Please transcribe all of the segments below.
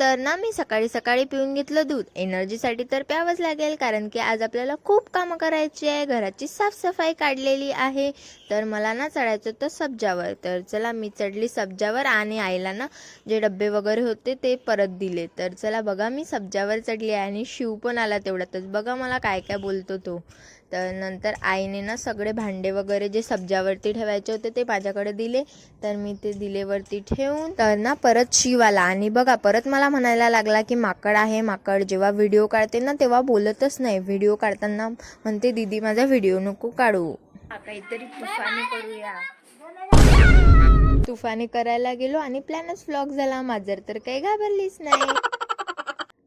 तर ना मी सकाळी सकाळी पिऊन घेतलं दूध. एनर्जीसाठी तर प्यावंच लागेल कारण की आज आपल्याला खूप कामं करायची आहे. घराची साफसफाई काढलेली आहे. तर मला ना चढायचं होतं सब्जावर. तर चला मी चढली सब्जावर आणि आईला ना जे डबे वगैरे होते ते परत दिले. तर चला बघा मी सब्जावर चढली आहे आणि शिव पण आला तेवढ्यातच. बघा मला काय काय बोलतो तो. तर नंतर आईने ना सगळे भांडे वगैरे जे सब्जावरती ठेवायचे होते ते माझ्याकडे दिले. तर मी ते दिलेवरती ठेवून तर ना परत शिव आला. आणि बघा परत मला म्हणायला लागला की माकड आहे माकड जेव्हा व्हिडिओ काढते ना तेव्हा बोलतच नाही. व्हिडिओ काढताना म्हणते दीदी माझा व्हिडिओ नको काढू. काहीतरी तुफानी करूया. तुफानी करायला गेलो आणि प्लॅनच फ्लॉग झाला. माजर तर काही घाबरलीच नाही.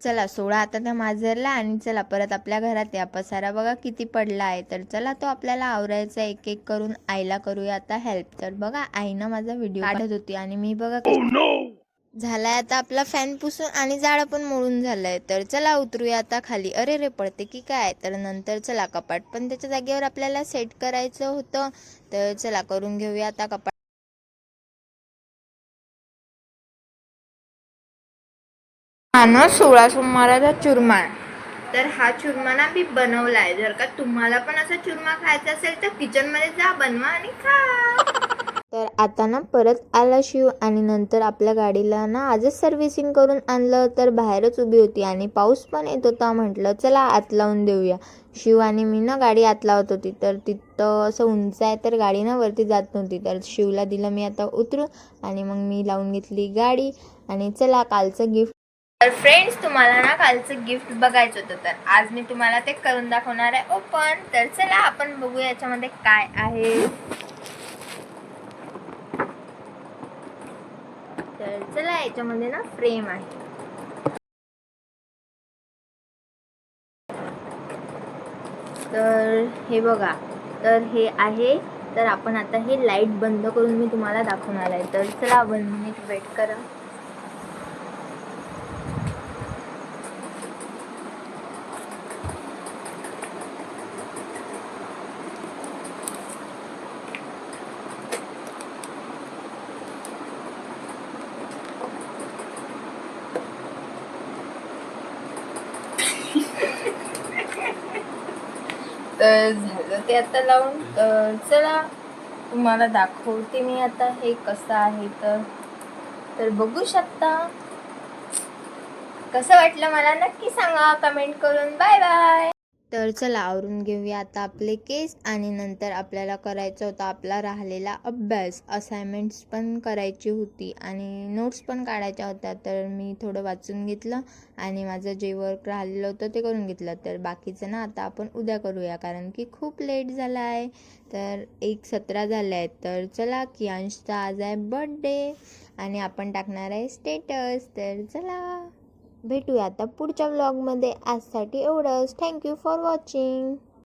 चला सोळा आता त्या माजरला आणि चला परत आपल्या घरात या. पसारा बघा किती पडला आहे. तर चला तो आपल्याला आवरायचा एक एक करून आईला करूया आता हेल्प तर बघा आईनं माझा व्हिडिओ काढत होती आणि मी बघा झालाय आता आपला फॅन पुसून आणि जाळं पण मोडून झालंय. तर चला उतरूया आता खाली. अरे रे पडते की काय? तर नंतर चला कपाट पण त्याच्या जागेवर आपल्याला सेट करायचं होतं. तर चला करून घेऊया आता कपाट. हा ना सोळा सोमवाराचा चुरमा तर हा चुरमा ना मी बनवलाय. जर का तुम्हाला पण असा चुरमा खायचा असेल तर किचनमध्ये जा बनवा आणि खा. तर आता ना परत आला शिव आणि नंतर आपल्या गाडीला ना आजच सर्व्हिसिंग करून आणलं तर बाहेरच उभी होती आणि पाऊस पण येत होता. म्हटलं चला आत लावून देऊया. शिव आणि मी ना गाडी आत लावत होती. तर तिथं असं उंच आहे तर गाडी ना वरती जात नव्हती. तर शिवला दिलं मी आता उतरू. आणि मग मी लावून घेतली गाडी आणि चला कालचं गिफ्ट तर फ्रेंड्स तुम्हाला ना कालचं गिफ्ट बघायचं होतं. तर आज मी तुम्हाला ते करून दाखवणार आहे. ओपन तर चला आपण बघू याच्यामध्ये काय आहे तर चला याच्यामध्ये ना फ्रेम आहे. तर हे बघा तर हे आहे तर आपण आता हे लाइट बंद करून मी तुम्हाला दाखवणार आहे. तर चला वन मिनिट वेट करा. तर झालं ते आता लावून तर चला तुम्हाला दाखवते मी आता हे कसं आहे तर. तर बघू शकता. कसं वाटलं मला नक्की सांगा कमेंट करून. Bye bye. तर चला आवरून घेऊया आता आपले केस आणि नंतर आपल्याला करायचा होता आपला राहिलेला अभ्यास. असाइनमेंट्स पण करायची होती आणि नोट्स पण काढायच्या होत्या तर मी थोडं वाचून घेतलं आणि माझं जे वर्क राहिलेलं होतं ते करून घेतलं. तर बाकीचं ना आता आपण उद्या करूया कारण की खूप लेट झाला आहे तर एक सतरा झालं आहे तर चला की अंशचा आज आहे बर्थडे आणि आपण टाकणार आहे स्टेटस तर चला. भेटूया आता पुढच्या व्लॉगमध्ये आजसाठी एवढंच. Thank you for watching